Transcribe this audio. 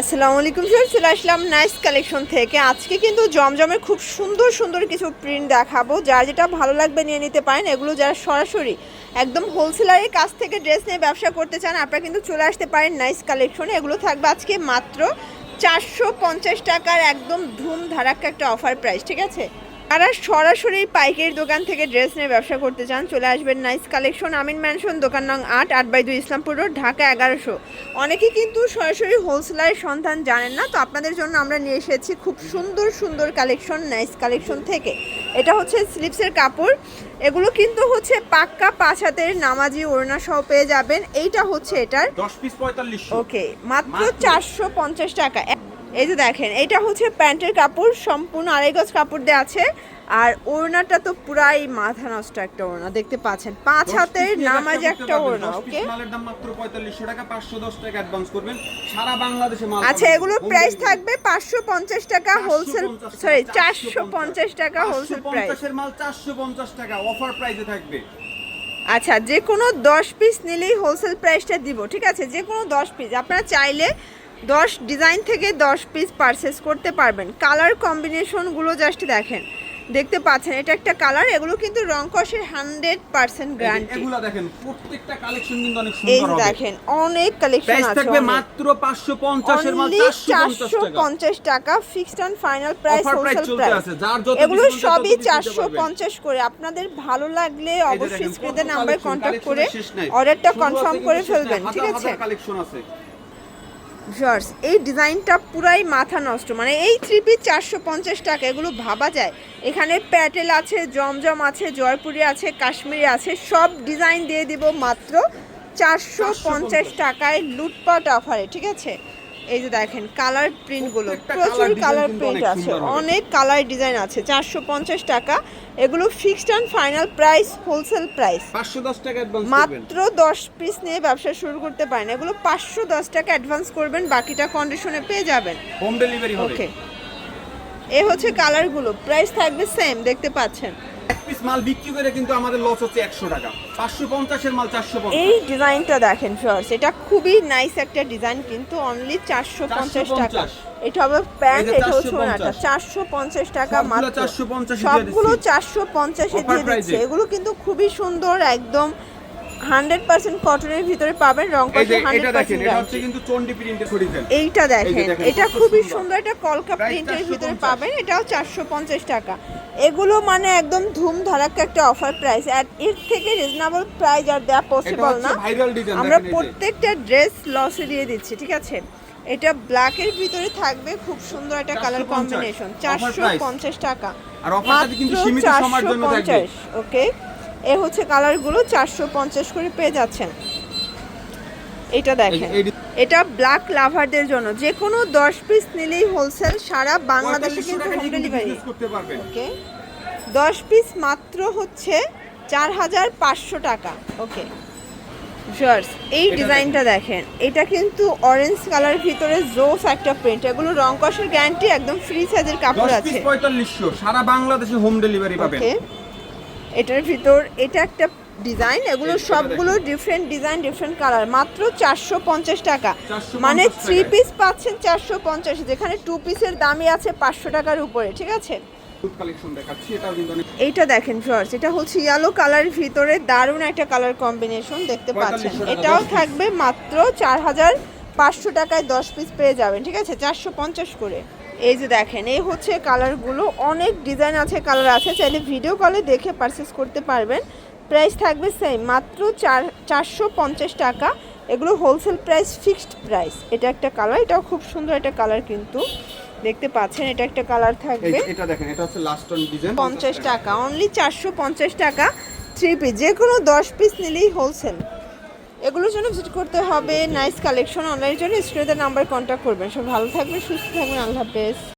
আসসালামু আলাইকুম স্যার চলে আসলাম নাইস কালেকশন থেকে। আজকে কিন্তু জমজমের খুব সুন্দর সুন্দর কিছু প্রিন্ট দেখাবো। যার যেটা ভালো লাগবে নিয়ে নিতে পারেন, এগুলো যারা সরাসরি একদম হোলসেলারের কাছ থেকে ড্রেস নিয়ে ব্যবসা করতে চান, আপনারা কিন্তু চলে আসতে পারেন নাইস কালেকশনে এগুলো থাকবে আজকে মাত্র চারশো পঞ্চাশ টাকার একদম ধুম ধারাক্কা একটা অফার প্রাইস ঠিক আছে? যারা সরাসরি পাইকারি দোকান থেকে ড্রেস নিয়ে ব্যবসা করতে চান চলে আসবেন নাইস কালেকশন আমিন ম্যানশন দোকান নং আট আট বাই দুই ইসলামপুর রোড ঢাকা এগারোশো। অনেকে কিন্তু সরাসরি হোলসেলারের সন্ধান জানেন না তো আপনাদের জন্য আমরা নিয়ে এসেছি খুব সুন্দর সুন্দর কালেকশন নাইস কালেকশন থেকে। এটা হচ্ছে স্লিপসের কাপড়। এগুলো কিন্তু হচ্ছে পাক্কা পাঁচ হাতের নামাজি ওড়না সহ পেয়ে যাবেন। এইটা হচ্ছে এটার দশ পিস পঁয়তাল্লিশ ওকে মাত্র মাত্র। চারশো পঞ্চাশ টাকা। এই যে দেখেন এটা হচ্ছে প্যান্টের কাপড় সম্পূর্ণ আড়াই গজ কাপড় দেওয়া আছে। আর ওড়নাটা তো পুরাই মাথা নষ্ট একটা ওড়না দেখতে পাচ্ছেন। পাঁচ হাতের নামাজ একটা ওড়না ওকে মালের দাম মাত্র পঁয়তাল্লিশশো টাকা পাঁচশো দশ টাকা অ্যাডভান্স করবেন। সারা বাংলাদেশে মাল আচ্ছা এগুলোর প্রাইস থাকবে পাঁচশো পঞ্চাশ টাকা হোলসেল সরি টাকা, চারশো পঞ্চাশ টাকা হোলসেল প্রাইস 550 এর মাল চারশো পঞ্চাশ টাকা অফার প্রাইসে থাকবে। আচ্ছা যে কোনো দশ পিস নিলেই হোলসেল প্রাইসটা দিব ঠিক আছে? যে কোনো দশ পিস আপনারা চাইলে দশ ডিজাইন থেকে দশ পিস পারচেস করতে পারবেন। কালার কম্বিনেশনগুলো জাস্ট দেখেন। দেখতে পাচ্ছেন এটা একটা কালার এগুলো কিন্তু রং কষের হান্ড্রেড পার্সেন্ট গ্যারান্টি এগুলা দেখেন প্রত্যেকটা কালেকশন কিন্তু অনেক সুন্দর হবে। দেখেন অনেক কালেকশন আছে থাকবে মাত্র পাঁচশো পঞ্চাশের মাল চারশো পঞ্চাশ 450 টাকা fixed and final price wholesale price আছে, যার যত এগুলো সবই দিতে চারশো পারবেন। পঞ্চাশ করে। আপনাদের ভালো লাগলে অবশ্যই কত নাম্বার কন্ট্যাক্ট করে অর্ডারটা কনফার্ম করে ফেলবেন ঠিক আছে? কালেকশন আছে। ভিউয়ার্স এই ডিজাইনটা পুরাই মাথা নষ্ট। মানে এই থ্রি পিস চারশো পঞ্চাশ টাকা এগুলো ভাবা যায়। এখানে প্যাটেল আছে জমজম আছে জয়পুরি আছে কাশ্মীরি আছে সব ডিজাইন দিয়ে দিব মাত্র চারশো পঞ্চাশ। টাকায় লুটপাট অফারে ঠিক আছে? এই যে দেখেন কালার প্রিন্টগুলো প্রচুর কালার প্রিন্ট আছে। অনেক কালার ডিজাইন আছে। চারশো পঞ্চাশ টাকা। এগুলো fixed and final price wholesale price পাঁচশো দশ টাকা মাত্র দশ পিস নিয়ে ব্যবসা শুরু করতে পারেন। এগুলো পাঁচশো দশ টাকা অ্যাডভান্স করবেন বাকিটা কন্ডিশনে পেয়ে যাবেন। হোম ডেলিভারি ওকে এ হচ্ছে কালারগুলো প্রাইস থাকবে সেম দেখতে পাচ্ছেন। এক পিস মাল বিক্রি করে কিন্তু আমাদের লস হচ্ছে একশো টাকা। পাঁচশো পঞ্চাশের মাল চারশো পঞ্চাশ। এই ডিজাইনটা দেখেন ফার্স্ট এটা খুবই নাইস একটা ডিজাইন কিন্তু অনলি চারশো পঞ্চাশ টাকা। এটা হবে প্যান্ট এটা হচ্ছে 450 ওনাটা। চারশো পঞ্চাশ টাকা মাত্র। 450 দিয়ে সবগুলো চারশো পঞ্চাশে দিয়ে দিচ্ছে। এগুলো কিন্তু খুবই সুন্দর একদম হান্ড্রেড পার্সেন্ট কটনের ভিতরে পাবেন রং এটা দেখেন এটা হচ্ছে কিন্তু চন্ডি প্রিন্টের ছড়ি এইটা দেখেন এটা খুবই সুন্দর। এটা কলকা প্রিন্টের ভিতরে পাবেন এটাও চারশো পঞ্চাশ টাকা। এগুলো মানে একদম ধুম ধারাক্কা একটা অফার প্রাইস আর এর থেকে রিজনেবল প্রাইস আর দেওয়া পসিবল না। আমরা। প্রত্যেকটা ড্রেস লসে দিয়ে দিচ্ছি ঠিক আছে? এটা ব্ল্যাকের ভিতরে থাকবে খুব সুন্দর একটা কালার কম্বিনেশন চারশো পঞ্চাশ টাকা। আর offerটা কিন্তু সীমিত সময়ের জন্য থাকবে। ওকে এ হচ্ছে কালারগুলো চারশো পঞ্চাশ করে পেয়ে যাচ্ছেন। এটা দেখেন। এটা ব্ল্যাক লাভারদের জন্য। যে কোনো দশ পিস নিলেই হোলসেল সারা বাংলাদেশে কিন্তু হোম ডেলিভারি ওকে দশ পিস মাত্র হচ্ছে চার হাজার পাঁচশো টাকা। ওকে জার্স এই ডিজাইনটা দেখেন। এটা কিন্তু অরেঞ্জ কালার ভিতরে জোস একটা প্রিন্ট এগুলো রং কষের গ্যারান্টি একদম ফ্রি সাইজের কাপড় আছে। পঁয়তাল্লিশশো সারা বাংলাদেশে হোম ডেলিভারি পাবেন। ওকে এটার ভিতর এটা একটা ডিজাইন এগুলো সবগুলো ডিফারেন্ট ডিজাইন ডিফারেন্ট কালার মাত্র চারশো পঞ্চাশ টাকা। মানে থ্রি পিস পাচ্ছেন চারশো পঞ্চাশ। যেখানে টু পিসের দামই আছে পাঁচশো টাকার উপরে ঠিক আছে? এইটা দেখেন ফার্স্ট এটা হচ্ছে ইয়েলো কালার ভিতরে দারুণ একটা কালার কম্বিনেশন দেখতে পাচ্ছেন। এটাও থাকবে মাত্র চার হাজার পাঁচশো টাকায় দশ পিস পেয়ে যাবেন ঠিক আছে? চারশো পঞ্চাশ করে। এই যে দেখেন এই হচ্ছে কালারগুলো। অনেক ডিজাইন আছে কালার আছে। চাইলে ভিডিও কলে দেখে পারচেস করতে পারবেন। প্রাইস থাকবে সেম মাত্র চার চারশো পঞ্চাশ টাকা। এগুলো হোলসেল প্রাইস ফিক্সড প্রাইস এটা একটা কালার এটাও খুব সুন্দর একটা কালার কিন্তু। দেখতে পাচ্ছেন এটা একটা কালার থাকবে। এটা দেখেন এটা হচ্ছে লাস্ট অন ডিজাইন পঞ্চাশ টাকা অনলি চারশো পঞ্চাশ টাকা থ্রি পিস যে কোনো দশ পিস নিলেই হোলসেল এগুলোর জন্য ভিজিট করতে হবে। নাইস কালেকশন অনলাইনের জন্য। স্টুডেন্টদের নাম্বার কন্ট্যাক্ট করবেন। সব ভালো থাকবেন, সুস্থ থাকবেন। আল্লাহ হাফেজ।